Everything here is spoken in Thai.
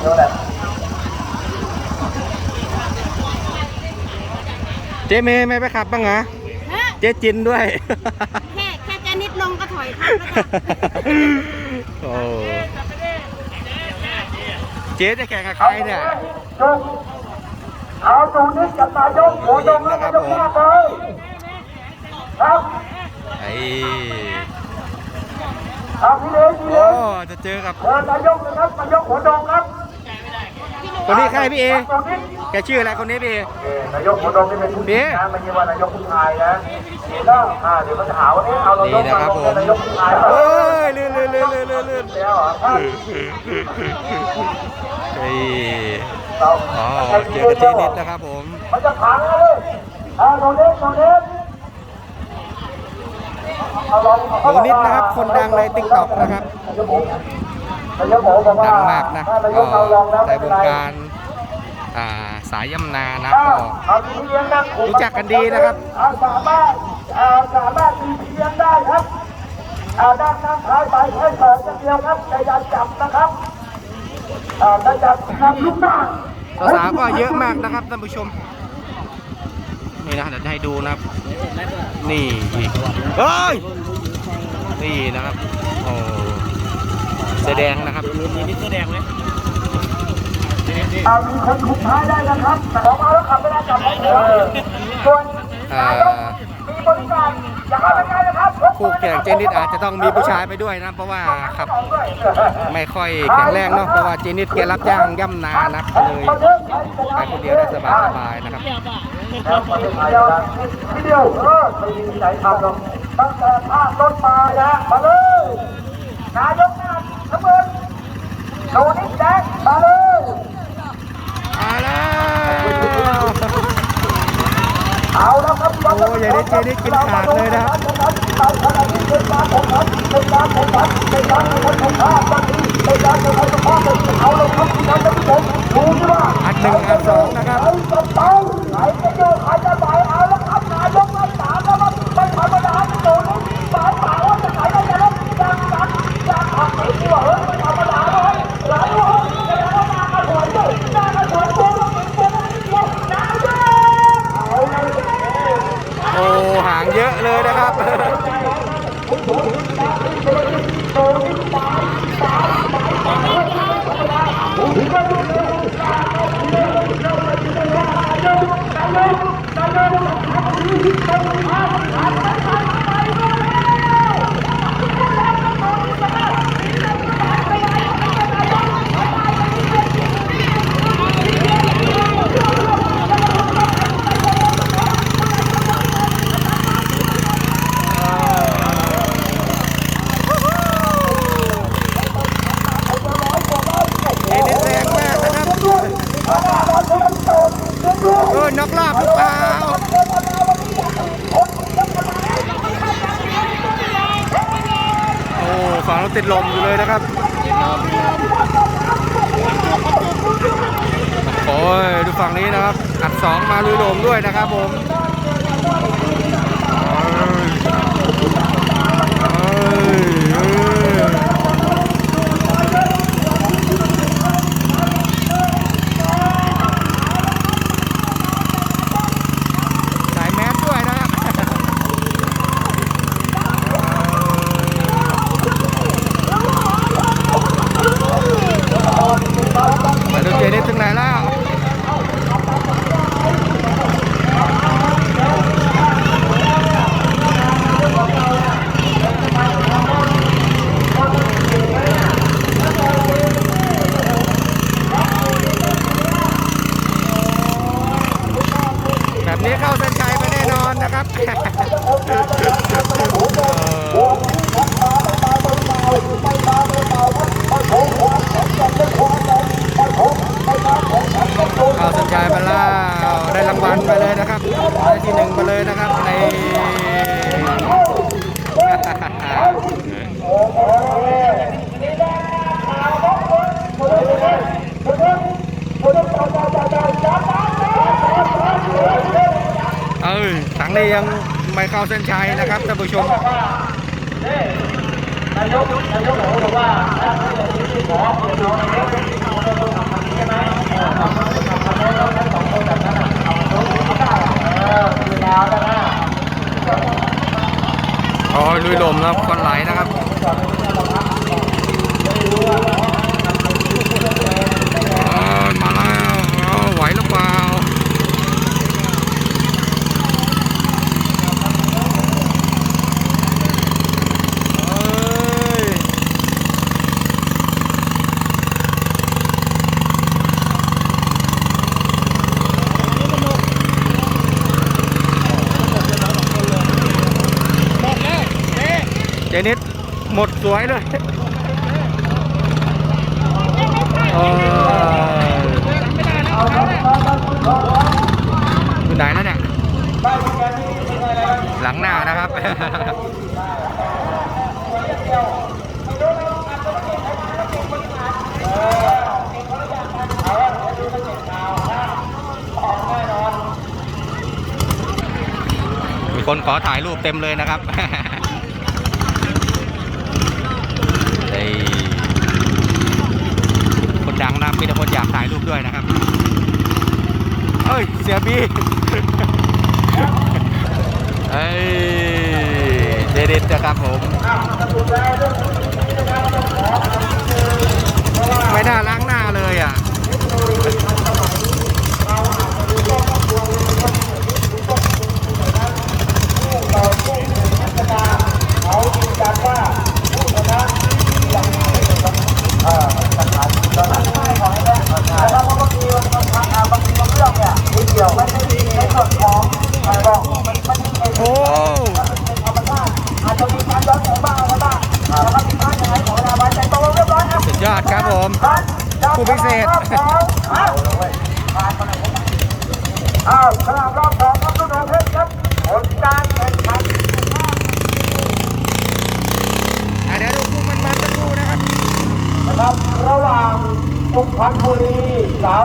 เดียวแหละเจ๊เมย์ไม่ไปขับบ้างเหรอฮะเจ๊จินด้วย แค่แค่จะนิดลงก็ถอยทับแล้วก็โอ้เจ๊จะแข่งกับใครเนี่ยจุกเอาตูนิดกับนายกหัวยงแล้วนายกหน้าเลยครับไอ้เอาพี่เลี้ยงพี่โอ้เลี้ยงจะเจอกับเชิญนายกนะครับนายกหัวดงครับ คนนี้ใครพี่เอตูนิดแกชื่ออะไรคนนี้พี่เอเอ่อนายกหัวดงนี่เป็นผู้หเอ๊ะญิงนะไม่ใช่ว่านายกผู้ชายนะเดี๋ยวก็อ่าเดี๋ยวมันจะหาว่าเอ๊ะเอานายนี่กนะครับผมนายกผู้ชายเอ้ยลื่นลื่นลื่นลื่นลื่นลื่นแล้วเหรอครับเฮ้ยเราอ๋อเจอกับเจ๊นิดนะครับผมมันจะพังเลยเอาโนเดสโนเดสเอาลองเอาหนูนิดนะครับคนดังในติ๊กต็อกนะครับ ดังมากนะถ้านายก็กเอาลองแล้วในวงการอ่าสายย่ำนานะถ้าก็เอาที่เลี้ยงนั่งคุมรู้จักกันดีนะครับเอาสามารถเอาสามารถมีพี่เลี้ยงได้ครับเอาด้านนั่งท้ายไปแค่สองอย่างเดียวครับในการจับนะครับอ่าในการจับลูกหน้าสาวๆก็เยอะมากนะครับท่านผู้ชม นี่นะเดี๋ยวจะให้ดูนะครับ นี่อีกเฮ้ย นี่นะครับโอ้ แสอแดงนะครับนี่นี่แสอแดงไหมเอามีคนคุมท้ายได้นะครับแต่ออกมาแล้วขับไม่ได้จับไม่ได้ส่วนอ่ามีบริการอย่าเข้าไปใกล้นะครับคู่แข่งเจนิดอาจจะต้องมีผู้ชายไปด้วยนะ เพราะว่าขับไม่ค่อยแข็งแรงเนาะเพราะว่าเจนิดแกรับจ้างย่ำนานะครับก็เลยไปคนเดียวได้สบายๆนะครับเดียวทีเดียวเออไม่มีที่ไหนทำหรอกตั้งแต่ภาคต้นมานะมาเลยนายก นาขบวนโนนิดแดงมาเลยมาแล้วเอาแล้วครับโอ้ยอย่าได้เจนิดกินขาดเลยนะครับ เป็นการของผมเป็นการของผมเป็นการของผมเป็นการของผมเป็นการของผมเป็นการของผมเอาแล้วครับที่นั่นท่านผู้ชมดูสิว่า อันหนึ่งอันสองนะครับ ใครจะเต้าใครจะโยกใครจะไหวเอาแล้วครับนายกรัฐมนตรีแล้วมันไม่ธรรมดาที่โดนนี่สายป่าว่าจะไหนได้จะรับจากจากจากหักไอ้ตัวเฮ้ยไม่ธรรมดาเลยหลายคนจะได้มากระถวยด้วยมากระถวยตัวต้องเป็นตัวนั้นเดียวนายกเอาเลย โอ้ห่างเยอะเลยนะครับ เจนิดแรงมากนะครับเออนอกรอบหรือเปล่า โอ้ฝั่งเราติดลมอยู่เลยนะครับโอ้ยดูฝั่งนี้นะครับอัดสองมาลุยลมด้วยนะครับผมเอ้ยเอ้ยเอ้ยสายแมสด้วยนะครับ มาดูเจนิสถึงไหนแล้ว แบบนี้ เข้าเส้นชัยไปแน่นอนนะครับเข้าเส้นชัยไปแล้วได้รางวัลไปเลยนะครับได้ที่หนึ่งไปเลยนะครับใน เอ้ยถัง นี่ยังไม่เข้าเส้นชัยนะครับท่านผู้ชมนายกนายกบอกว่าถ้าไม่ได้ที่ขอเปลี่ยนน้องเล็กทำ ห มดสวยเลยอยู่ไหนแล้วเนี่ย หลังหน้านะครับมีคนขอถ่ายรูปเต็มเลยนะครับ เฮ้ยคนดังนะมีแต่คนอยากถ่ายรูปด้วยนะครับ เฮ้ย เสียบีเฮ้ยเด็ดๆนะครับผมไม่น่าล้างหน้าเลยอะ แล้วก็บางทีมันบางทีมันเรื่องเนี่ยนิดเดียวไม่ได้ในส่วนของบอกมันมันเป็น โอ้ ธรรมชาติอาจจะมีการย้อนแสงบ้างอะไรบ้างแล้วก็มีการยังไงของเราไว้แต่ตรงเรียบร้อยครับ สุดยอดครับผม ผู้พิเศษ อ้าวสนามรอบ